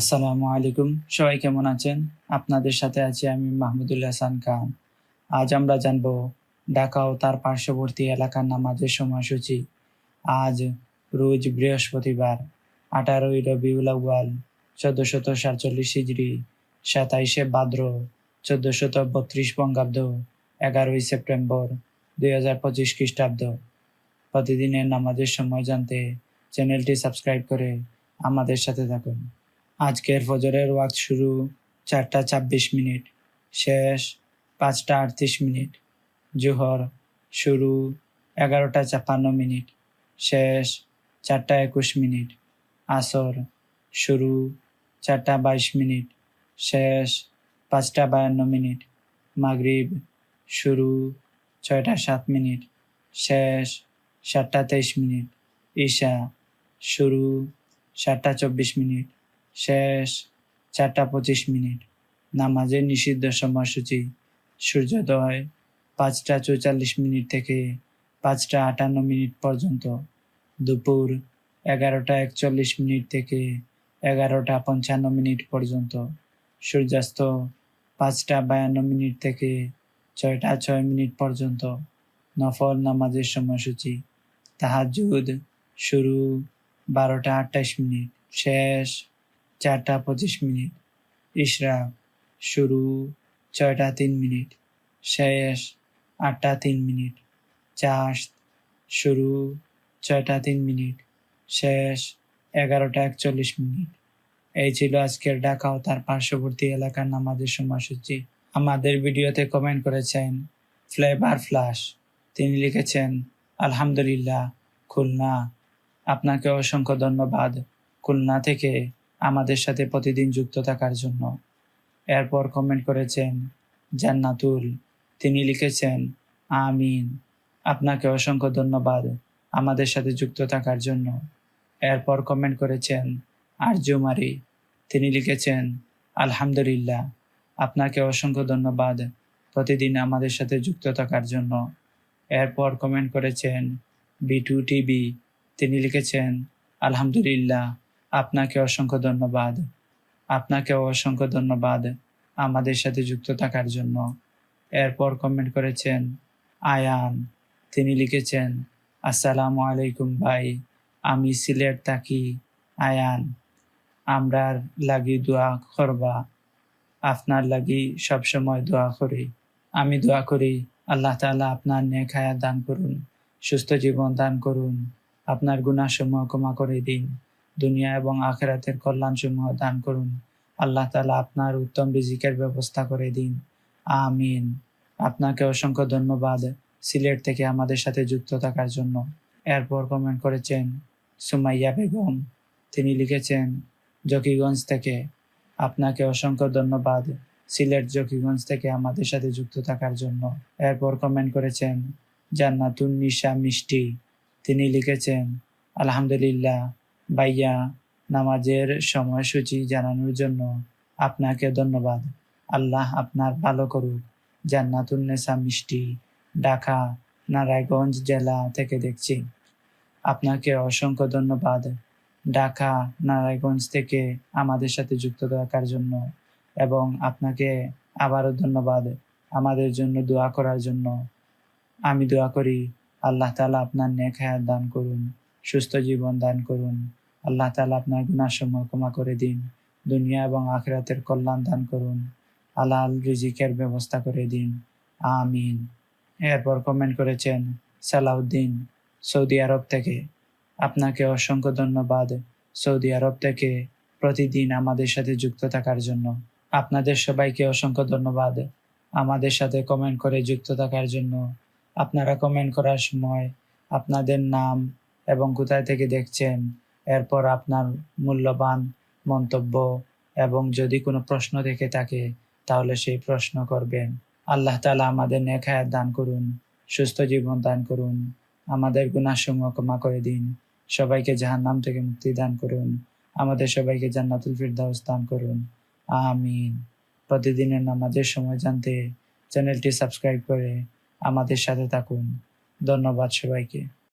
আসসালামু আলাইকুম। সবাই কেমন আছেন? আপনাদের সাথে আছি আমি মাহমুদুল হাসান খান। আজ আমরা জানব ঢাকা ও তার পার্শ্ববর্তী এলাকার নামাজের সময়সূচি। আজ রোজ বৃহস্পতিবার, আঠারোই রবিউল আউয়াল, চোদ্দশত সাতচল্লিশ হিজড়ি, সাতাইশে ভাদ্র চোদ্দশত বত্রিশ বঙ্গাব্দ, এগারোই সেপ্টেম্বর, দুই হাজার পঁচিশ খ্রিস্টাব্দ। প্রতিদিনের নামাজের সময় জানতে চ্যানেলটি সাবস্ক্রাইব করে আমাদের সাথে থাকুন। আজকের ফজরের ওয়াক্ত শুরু চারটা ছাব্বিশ মিনিট, শেষ পাঁচটা আটত্রিশ মিনিট, জোহর শুরু এগারোটা ছাপ্পান্ন মিনিট, শেষ চারটা একুশ মিনিট, আসর শুরু চারটা বাইশ মিনিট, শেষ পাঁচটা বায়ান্ন মিনিট, মাগরিব শুরু ছয়টা সাত মিনিট, শেষ সাতটা তেইশ মিনিট, ঈশা শুরু সাতটা চব্বিশ মিনিট শেষ চারটা পঁচিশ মিনিট। নামাজের নিষিদ্ধ সময়সূচি। সূর্যোদয় পাঁচটা চৌচল্লিশ মিনিট থেকে পাঁচটা আটান্ন মিনিট পর্যন্ত। দুপুর এগারোটা একচল্লিশ মিনিট থেকে এগারোটা পঞ্চান্ন মিনিট পর্যন্ত। সূর্যাস্ত পাঁচটা বায়ান্ন মিনিট থেকে ছয়টা ছয় মিনিট পর্যন্ত। নফল নামাজের সময়সূচি। তাহাজুদ শুরু বারোটা আটাইশ মিনিট। শেষ চারটা পঁচিশ মিনিট। ইশরাক শুরু, ছয়টা তিন মিনিট। শেষ, আটটা তিন মিনিট। চাষ, শুরু, ছয়টা তিন মিনিট। শেষ, এগারোটা একচল্লিশ মিনিট। এই ছিল আজকের ঢাকা ও তার পার্শ্ববর্তী এলাকার নামাজের সময়সূচি। আমাদের ভিডিওতে কমেন্ট করেছেন ফ্লেভার ফ্লাশ তিনি লিখেছেন, আলহামদুলিল্লাহ, খুলনা। আপনাকে অসংখ্য ধন্যবাদ। খুলনা থেকে আমাদের সাথে প্রতিদিন যুক্ত থাকার জন্য। এরপর কমেন্ট করেছেন, জান্নাতুল। তিনি লিখেছেন, আমিন। আপনাকে অসংখ্য ধন্যবাদ আমাদের সাথে যুক্ত থাকার জন্য। এরপর কমেন্ট করেছেন আরজুমারি তিনি লিখেছেন, আলহামদুলিল্লাহ, আপনাকে অসংখ্য ধন্যবাদ প্রতিদিন আমাদের সাথে যুক্ত থাকার জন্য। এরপর কমেন্ট করেছেন, বিটু টিভি। তিনি লিখেছেন, আলহামদুলিল্লাহ আপনাকে অসংখ্য ধন্যবাদ। আপনাকে অসংখ্য ধন্যবাদ আমাদের সাথে যুক্ত থাকার জন্য। এরপর কমেন্ট করেছেন আয়ান, তিনি লিখেছেন, আসসালামু আলাইকুম ভাই, আমি সিলেট থাকি, আয়ান। আমরার লাগি দোয়া করবা। আপনার লাগি সবসময় দোয়া করি। আমি দোয়া করি, আল্লাহ তাআলা আপনার নেক হায়াত দান করুন, সুস্থ জীবন দান করুন। আপনার গুণাসমূহ ক্ষমা করে দিন। দুনিয়া এবং আখেরাতের কল্যাণসমূহ দান করুন। আল্লাহ তালা আপনার উত্তম রিজিকের ব্যবস্থা করে দিন। আমিন। আপনাকে অসংখ্য ধন্যবাদ সিলেট থেকে আমাদের সাথে যুক্ত থাকার জন্য। এরপর কমেন্ট করেছেন সুমাইয়া বেগম। তিনি লিখেছেন, জকিগঞ্জ থেকে আপনাকে অসংখ্য ধন্যবাদ সিলেট জকিগঞ্জ থেকে আমাদের সাথে যুক্ত থাকার জন্য। এরপর কমেন্ট করেছেন, জান্নাতুন নিশা মিষ্টি। তিনি লিখেছেন, আলহামদুলিল্লাহ ভাইয়া, নামাজের সময়সূচি জানানোর জন্য আপনাকে ধন্যবাদ। আল্লাহ আপনার ভালো করুক। জান্নাতুন্নেসা মিষ্টি, ঢাকা, নারায়ণগঞ্জ জেলা থেকে দেখছি। আপনাকে অসংখ্য ধন্যবাদ। ঢাকা, নারায়ণগঞ্জ থেকে আমাদের সাথে যুক্ত থাকার জন্য এবং আপনাকে আবারও ধন্যবাদ আমাদের জন্য দোয়া করার জন্য। আমি দোয়া করি, আল্লাহ তালা আপনার নেক হায়াত দান করুন, সুস্থ জীবন দান করুন। আল্লাহ তালা আপনার গুণাসমূহ ক্ষমা করে দিন। দুনিয়া এবং আখরাতের কল্যাণ দান করুন। আলাল রিজিকের ব্যবস্থা করে দিন। আমিন। এরপর কমেন্ট করেছেন সালাউদ্দিন, সৌদি আরব থেকে। আপনাকে অসংখ্য ধন্যবাদ। সৌদি আরব থেকে প্রতিদিন আমাদের সাথে যুক্ত থাকার জন্য। আপনাদের সবাইকে অসংখ্য ধন্যবাদ। আমাদের সাথে কমেন্ট করে যুক্ত থাকার জন্য। আপনারা কমেন্ট করার সময় আপনাদের নাম এবং কোথায় থেকে দেখছেন এরপর আপনার মূল্যবান মন্তব্য এবং যদি কোনো প্রশ্ন থেকে থাকে, তাহলে সেই প্রশ্ন করবেন। আল্লাহ তালা আমাদের নেখায়াত দান করুন, সুস্থ জীবন দান করুন, আমাদের গুণাসমূহ ক্ষমা করে দিন। সবাইকে জাহান নাম থেকে মুক্তি দান করুন, আমাদের সবাইকে জান্নাতুল ফিরদাউস দান করুন। আমিন। প্রতিদিনের নামাজের সময় জানতে চ্যানেলটি সাবস্ক্রাইব করে আমাদের সাথে থাকুন। ধন্যবাদ সবাইকে।